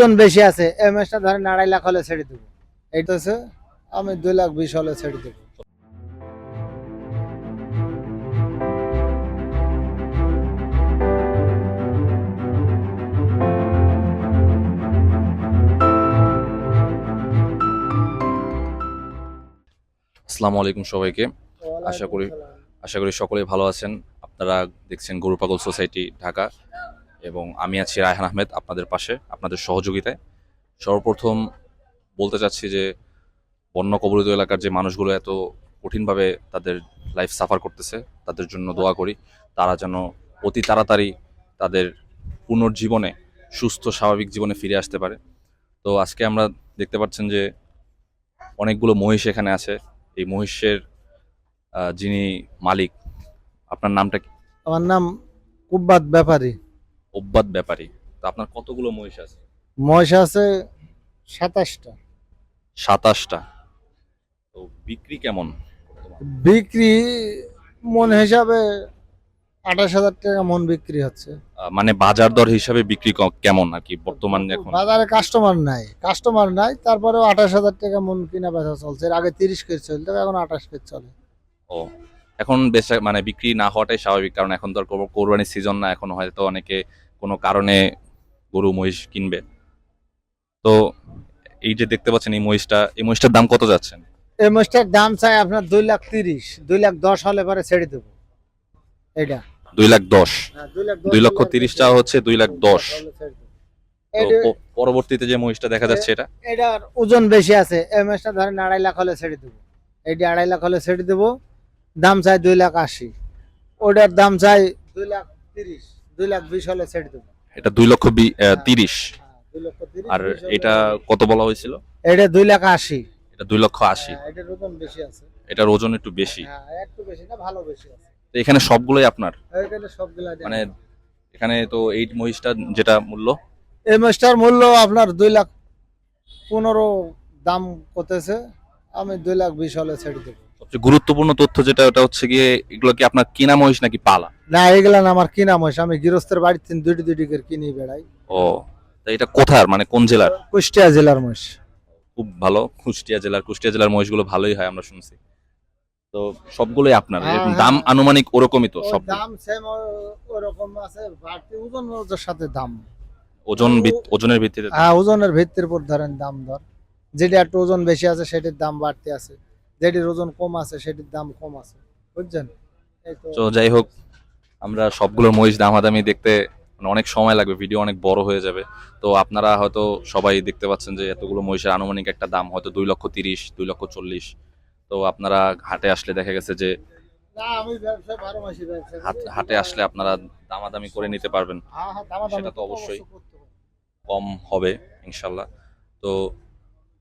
ওজন বেশি আছে এই মাছটা ধরেন আড়াই লাখ হলে ছেড়ে দেবো। এইটা হচ্ছে আমি দুই লাখ বিশ হলে ছেড়ে দেবো। আসসালামু আলাইকুম সবাইকে। আশা করি- আশা করি সকলেই ভালো আছেন। আপনারা দেখছেন গরু পাগল সোসাইটি ঢাকা। এবং আমি আছি রায়হান আহমেদ আপনাদের পাশে, আপনাদের সহযোগিতায়। সর্বপ্রথম বলতে চাচ্ছি যে, বন্য কবলিত এলাকার যে মানুষগুলো এত কঠিনভাবে তাদের লাইফ সাফার করতেছে, তাদের জন্য দোয়া করি। তারা যেন অতি তাড়াতাড়ি তাদের পুনর্জীবনে, সুস্থ, স্বাভাবিক জীবনে ফিরে আসতে পারে। তো আজকে আমরা দেখতে পাচ্ছেন যে, অনেকগুলো মহিষ এখানে আছে। এই মহিষের যিনি মালিক, আপনার নামটা কি? আমার নাম কুব্বাত ব্যাপারী। অব্বাদ ব্যাপারী। তো আপনার কতগুলো মহিষ আছে? মহিষ আছে সাতাশটা। সাতাশটা। তো বিক্রি কেমন? বিক্রি মন হিসাবে আঠাশ হাজার টাকা মন বিক্রি হচ্ছে। আহ, মানে বাজার দর হিসাবে বিক্রি ক- কেমন আর কি? বর্তমান এখন? বাজারে কাস্টমার নাই। কাস্টমার নাই তারপরেও আঠাশ হাজার টাকা মন কিনা বেচা চলছে। এর আগে তিরিশ কেজি চলতো এখন আঠাশ কেজি চলে। ও এখন বেচা মানে বিক্রি না হওয়াটাই স্বাভাবিক কারণ এখন তো আর কোরবানির সিজন না এখন হয়তো অনেকে কোনো কারণে গরু মহিষ কিনবে। তো এই যে দেখতে পাচ্ছেন এই মহিষটা এই মহিষটার দাম কত যাচ্ছেন এই মহিষটার দাম চাই আপনার দুই লাখ তিরিশ দুই লাখ দশ হলে পরে ছেড়ে দেবো। এটা দুই লাখ দশ? দুই লক্ষ তিরিশ টাকা হচ্ছে দুই লাখ দশ। পরবর্তীতে যে মহিষটা দেখা যাচ্ছে এটা? এটার ওজন বেশি আছে এই মাছটা ধরেন আড়াই লাখ হলে ছেড়ে দেবো। এইটা আড়াই লাখ হলে ছেড়ে দেবো দাম চাই দুই লাখ আশি। ওটার দাম চাই দুই লাখ তিরিশ দুই লাখ বিশ হলে ছেড়ে দেবো। এটা দুই লক্ষ তিরিশ। হ্যাঁ, লক্ষ তিরিশ, আর এটা কত বলা হয়েছিল? এটা দুই লাখ আশি। এটা দুই লক্ষ আশি। হ্যাঁ, এটার ওজন বেশি আছে। এটার ওজন একটু বেশি। হ্যাঁ একটু বেশি না ভালো বেশি আছে। তো এখানে সবগুলোই আপনার? এখানে সবগুলা মানে এখানে তো এই মহিষটা যেটা মূল্য? এই মাছটার মূল্য আপনার দুই লাখ পনেরো দাম করতেছে। আমি দুই লাখ বিশ হলে ছেড়ে দেবো। সবচেয়ে গুরুত্বপূর্ণ তথ্য যেটা ওটা হচ্ছে গিয়ে এগুলো কি আপনার কিনা মহিষ নাকি পালা? না এগুলা না আমার কিনা মহিষ। আমি গৃহস্থের বাড়ির তিন দুইটি দুইটি করে কিনে বেড়াই। ও তা এটা কোথার? মানে কোন জেলার? কুষ্টিয়া জেলার মহিষ। খুব ভালো কুষ্টিয়া জেলার কুষ্টিয়া জেলার মহিষগুলো ভালোই হয় আমরা শুনছি। তো সবগুলোই আপনার হ্যাঁ, এরকম। দাম আনুমানিক ওরকমই তো সব। দাম সেম ওরকম আছে বাড়তি ওজন ওদের সাথে দাম। ওজন ওজনের ভিত্তিতে হ্যাঁ ওজনের ভিত্তির উপর ধরেন দাম ধর যেটা একটু ওজন বেশি আছে সেটির দাম বাড়তি আছে। যেটির ওজন কম আছে সেটির দাম কম আছে। বুঝছেন? তো যাই হোক আমরা সবগুলোর মহিষ দামাদামি দেখতে মানে অনেক সময় লাগবে ভিডিও অনেক বড় হয়ে যাবে। তো আপনারা হয়তো সবাই দেখতে পাচ্ছেন যে এতগুলো মহিষের আনুমানিক একটা দাম হয়তো দুই লক্ষ তিরিশ দুই লক্ষ চল্লিশ। তো আপনারা হাটে আসলে দেখা গেছে যে হাটে আসলে আপনারা দামাদামি করে নিতে পারবেন। হ্যাঁ, হ্যাঁ, সেটা তো অবশ্যই। কম হবে ইনশাল্লাহ। তো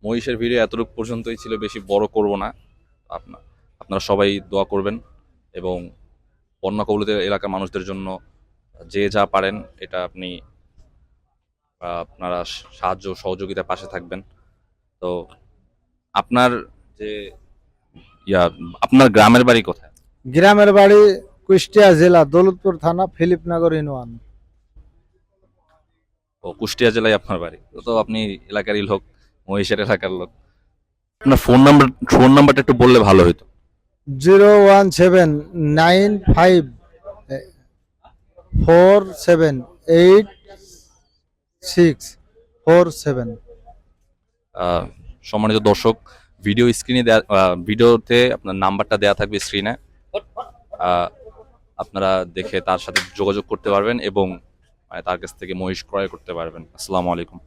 মহিষের ভিডিও এতটুকু পর্যন্তই ছিল বেশি বড় করব না। আপনার আপনারা সবাই দোয়া করবেন এবং বন্যা কবলিত এলাকার মানুষদের জন্য যে যা পারেন এটা আপনি আপনারা সাহায্য সহযোগিতার পাশে থাকবেন। তো আপনার যে ইয়া আপনার গ্রামের বাড়ি কোথায়? গ্রামের বাড়ি কুষ্টিয়া জেলা দৌলতপুর থানা ফিলিপনগর ইউনিয়ন। ও কুষ্টিয়া জেলায় আপনার বাড়ি। তো আপনি এলাকারই লোক মহিষের এলাকার লোক। আপনার ফোন নাম্বার ফোন নাম্বারটা একটু বললে ভালো হতো zero one seven nine five four seven eight six four seven. সম্মানিত দর্শক ভিডিও স্ক্রিনে দেয়া ভিডিওতে আপনার নাম্বারটা দেয়া থাকবে স্ক্রিনে আপনারা দেখে তার সাথে যোগাযোগ করতে পারবেন এবং মানে তার কাছ থেকে মহিষ ক্রয় করতে পারবেন। আসসালামু আলাইকুম।